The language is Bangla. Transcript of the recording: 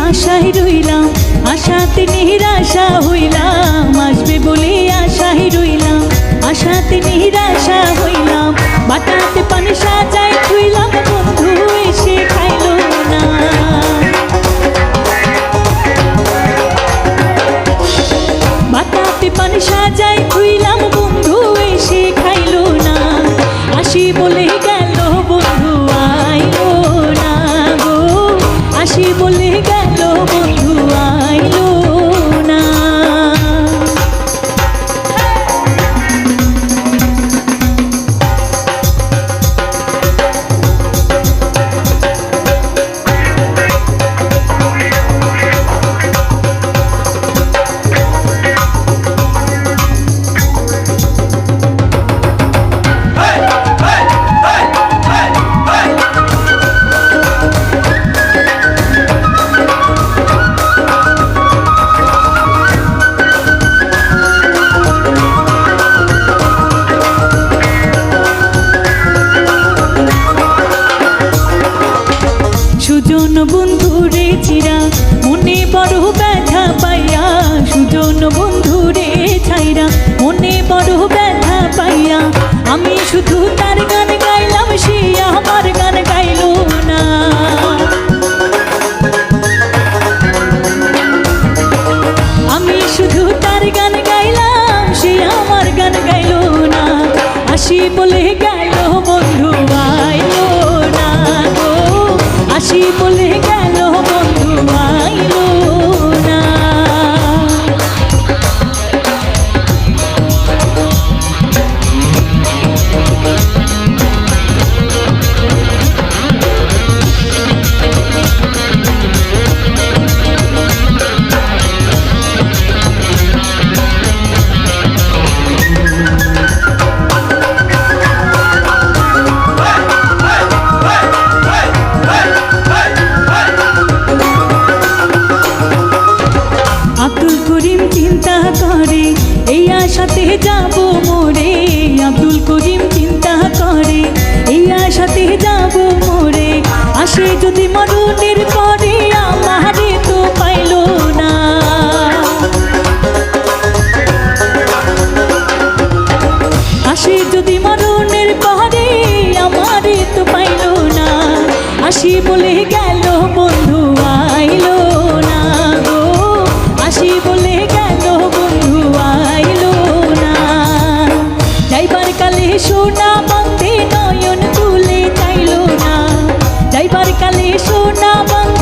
আশায় রইলাম আশাতে নিরাশা হইলাম আসবে বলে আশায় রইলাম আশাতে নিরাশা হইলাম বাটাতে বড় ব্যথা পাইয়া, সুজন বন্ধুরে ছাইরা মনে বড় ব্যথা পাইয়া, আমি শুধু তার গান গাইলাম, সে আমার গান গাইল না। আমি শুধু তার গান গাইলাম, সে আমার গান গাইল না। আসি বলে গেল বন্ধু আইল না আসি বলে আশাতে যাব মোরে। আব্দুল করিম চিন্তা করে এই আশাতে যাব মোরে। আসে যদি মরণে সোনা বাংলা